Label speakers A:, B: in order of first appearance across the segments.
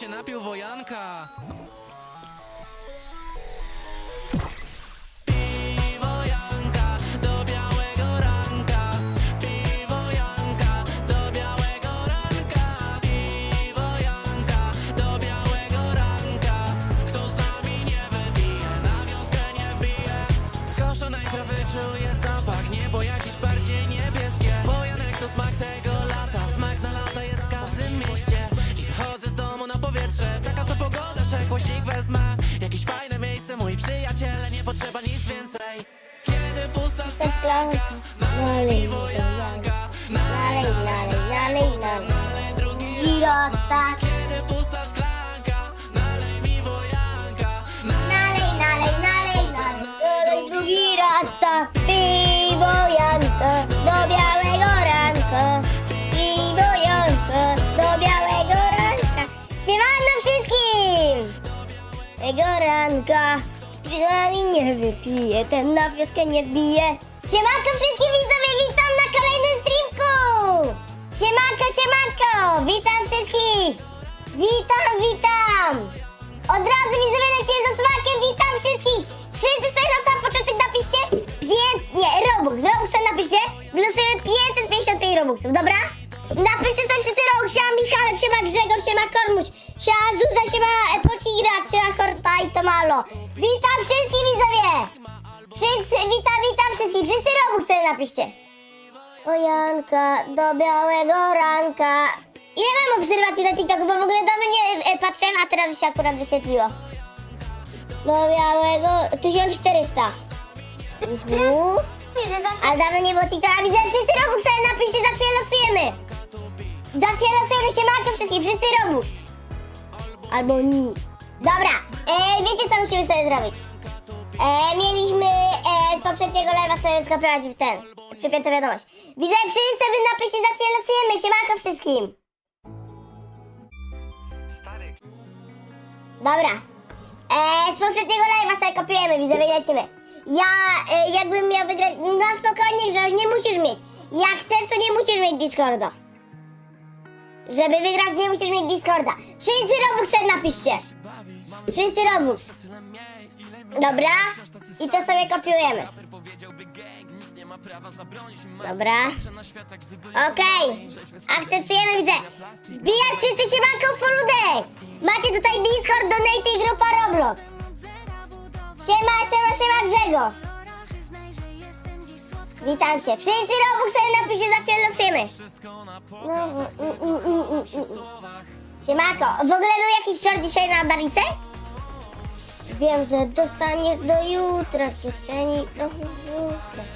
A: się napił wojanka. Potrzeba nic więcej. Kiedy pusta szklanka, nalej mi wojanka.
B: Nalej, nalej, nalej, nalej.
A: Nalej drugi
B: roztak.
A: Kiedy pusta szklanka, nalej mi wojanka.
B: Nalej, nalej, nalej, nalej. Nalej drugi raz tak. Piwo Janko do białego ranka. Piwo Janko do białego ranka. Siemano wszystkim! Tego ranka nami nie wypije, ten na wioskę nie wbije. Siemanko wszystkim widzowie, witam na kolejnym streamku! Siemanko, siemanko, witam wszystkich! Witam, witam! Od razu widzowie lecicie za smakiem, witam wszystkich! Wszyscy sobie na sam początek napiszcie 5, nie, Robux, Robux sobie napiszcie, wylosujemy 555 Robuxów, dobra? Napiszcie sobie wszyscy Robux, siema Michałek, siema Grzegorz, siema Kormuś, siema Zuza, siema e, Polski Gras, siema Horta i Tomalo. Witam wszystkich widzowie! Wszyscy, witam, witam wszystkich, wszyscy Robux sobie napiszcie. O Janka, do białego ranka. Ile mam obserwacji na TikToku, bo w ogóle dawno nie e, patrzyłem, a teraz się akurat wyświetliło. Do białego... 1400. Sprawdź, że zawsze... Ale dawno nie było TikToka, widzę wszyscy Robux sobie napiszcie, za chwilę losujemy. Za chwilę losujemy się markę wszystkich, wszyscy Robux. Albo ni. Dobra, e, wiecie co musimy sobie zrobić? E, mieliśmy e, z poprzedniego live'a sobie skopiować w ten, przypiętą wiadomość. Widzę, wszyscy sobie napiszcie, za chwilę losujemy, siemanko wszystkim. Dobra, e, z poprzedniego live'a sobie kopiujemy, widzowie, lecimy. Ja, e, jakbym miał wygrać, no spokojnie Grześ, nie musisz mieć. Jak chcesz, to nie musisz mieć Discorda. Żeby wygrać, nie musisz mieć Discorda. Wszyscy Robux napiszcie. Wszyscy Robux. Dobra, i to sobie kopiujemy. Dobra. Okej, akceptujemy, widzę. Wbijać wszyscy się banką Foludek. Macie tutaj Discord, Donate i grupa Roblox. Siema, siema, siema Grzegorz. Witam cię. Wszyscy Robux sobie napiszcie, za chwilę losujemy. No, mm, mm, mm, mm, w ogóle był jakiś short dzisiaj na Darice? Wiem, że dostaniesz do jutra w kieszeni.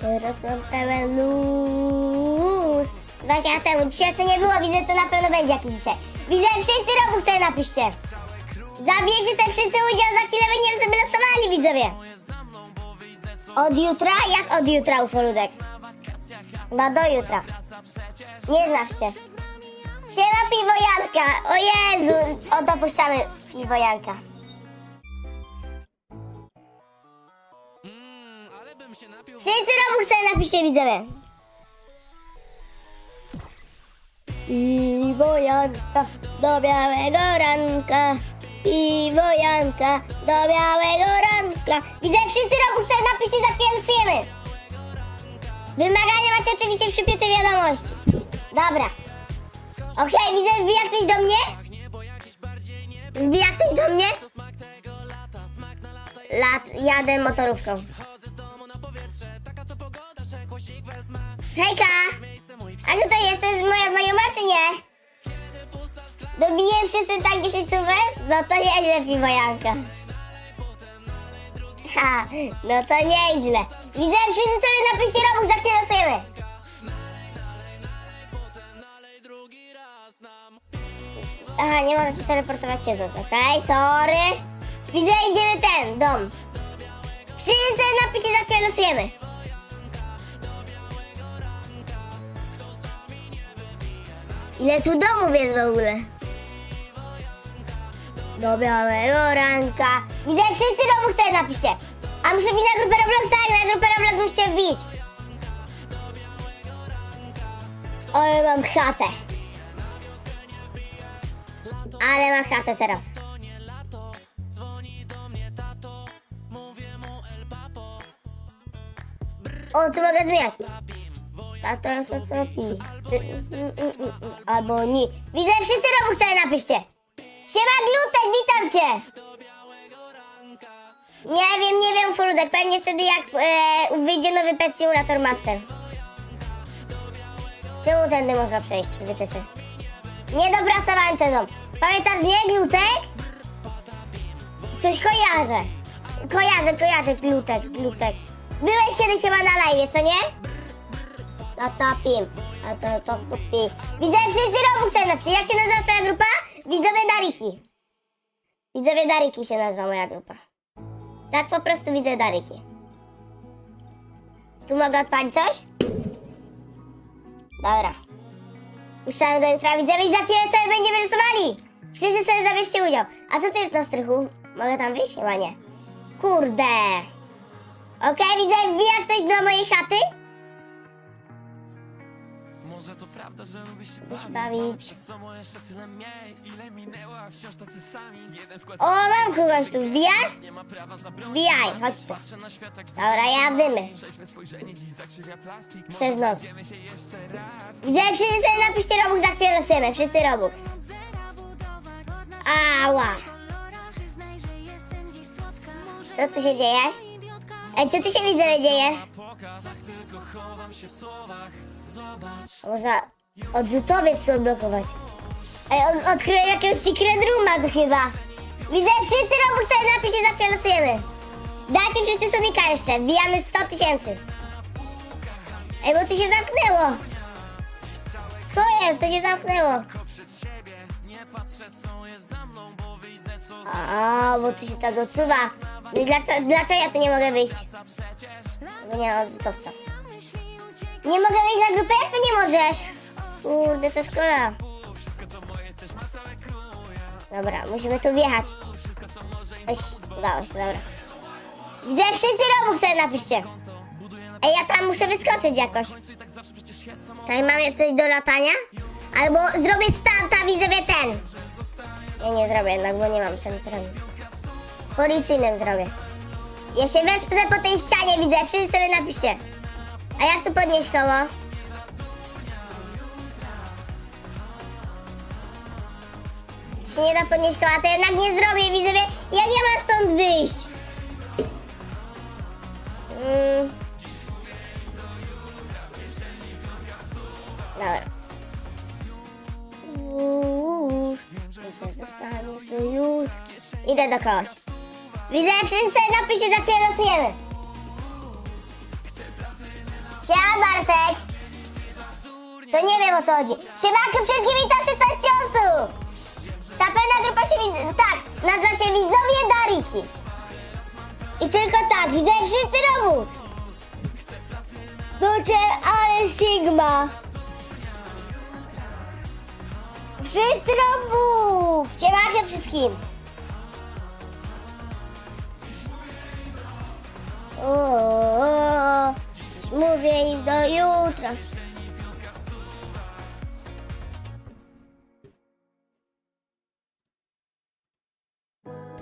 B: Teraz mam pełen luz. 20 lat temu, dzisiaj jeszcze nie było, widzę, to na pewno będzie jakiś dzisiaj. Widzę, wszyscy Robux sobie napiszcie. Zabierzcie sobie wszyscy udział, za chwilę będziemy sobie losowali, widzowie. Od jutra? Jak od jutra, ufoludek? No do jutra. Nie znasz się. Siema piwojanka! O Jezu! O, dopuszczamy piwojanka. Wszyscy Robux sobie napiszcie, widzowie. Piwo Janka do białego ranka. Piwo Janka do białego ranka. Widzę, wszyscy Robux sobie napiszcie, losujemy. Wymagania macie oczywiście w przypiętej wiadomości. Dobra. Okej, widzę, wbija ktoś do mnie? Wbija ktoś do mnie? Lat, jadę motorówką. Hejka! A to jest? To jest moja znajoma, czy nie? Dobiłem wszyscy tak 10 słówek? No to nieźle, piwojanka. Ha, no to nieźle. Widzę, wszyscy sobie napiszcie robót, za chwilę losujemy. Aha, nie możesz się teleportować siedząc, okej? Sorry. Widzę, idziemy ten, dom. Wszyscy sobie napiszcie, za chwilę losujemy. Ile tu domów jest w ogóle? Do białego ranka. Widzę, wszyscy sobie napiszcie. A muszę wbić na grupę Robloxa, na grupę Roblox musicie wbić. Ale mam chatę. Ale ma chatę teraz. O, tu mogę zmieniać. Tato, to co robi? Albo nie. Widzę, wszyscy robóch sobie napiszcie. Siema Glutek, witam cię. Nie wiem, nie wiem, Frudek. Pewnie wtedy jak e, wyjdzie nowy Pet Simulator Master. Czemu tędy można przejść, wytyfy? Nie dopracowałem ten dom. Pamiętasz mnie, Glutek? Coś kojarzę. Kojarzę, kojarzę, Glutek, Glutek. Byłeś kiedyś chyba na live, co nie? No to pim. No to, to, pim. Widzę wszyscy robuxy napiszcie. Jak się nazywa twoja grupa? Widzowie Dariki. Widzowie Dariki się nazywa moja grupa. Tak po prostu widzę Daryki. Tu mogę odpalić coś? Dobra. Puszczamy do jutra. Widzowie i za chwilę sobie będziemy rysowali. Wszyscy sobie zabierzcie udział. A co to jest na strychu? Mogę tam wyjść? Chyba nie. Kurde. Okej, widzę, wbija ktoś do mojej chaty?
A: Może to prawda, że lubisz się bawić
B: bawić.
A: Przed sobą jeszcze tyle miejsc Ile minęło, a wciąż tacy sami Jeden skład
B: O, mam kogoś tu. Wbijasz?
A: nie ma prawa zabronić
B: Wbijaj, chodź tu.
A: Patrzę na świat jak
B: Dobra,
A: spojrzenie dziś zakrzywia plastik
B: Przez Widzę, wszyscy sobie napiszcie Robux za chwilę losujemy. Wszyscy Robux. Ała. Co tu się dzieje? Ej, co tu się widzowie dzieje? Można odrzutowiec tu odblokować. Ej, on odkryłem jakiegoś secret rooma chyba. Widzę, wszyscy Robux sobie napiszcie za chwilę. Dajcie wszyscy subika jeszcze. Wbijamy 100 tysięcy. Ej, bo tu się zamknęło. Co jest? To się zamknęło. A, bo tu się tak odsuwa. Dlaczego, dlaczego ja tu nie mogę wyjść? Bo nie mam odrzutowca. Nie mogę wejść na grupę? Jak to nie możesz? Kurde, to szkoda. Dobra, musimy tu wjechać. Weź, udało się, dobra. Widzę, wszyscy robóg sobie napiszcie. Ej, ja tam muszę wyskoczyć jakoś. Czyli mamy coś do latania? Albo zrobię starta, widzowie, ten. Ja nie zrobię jednak, bo nie mam ten tren. Policyjnym zrobię. Ja się wespnę po tej ścianie, widzę, wszyscy sobie napiszcie. A jak tu podnieść koło? Się nie da podnieść koła, to jednak nie zrobię, widzowie. Ja nie mam stąd wyjść. Mm. Dobra. Uuu, zostaniesz do jutra. Idę do kogoś. Widzę, wszyscy napiszcie, za chwilę losujemy. Siema Bartek! To nie wiem o co chodzi. Siemanko wszystkim witam 16 osób! Ta pewna grupa się widz... Tak, nazywa się Widzowie Dariki. I tylko tak, widzę wszyscy robót. Kurczę, ale Sigma. Wszyscy robót. Siemanko wszystkim. Mówię im do jutra.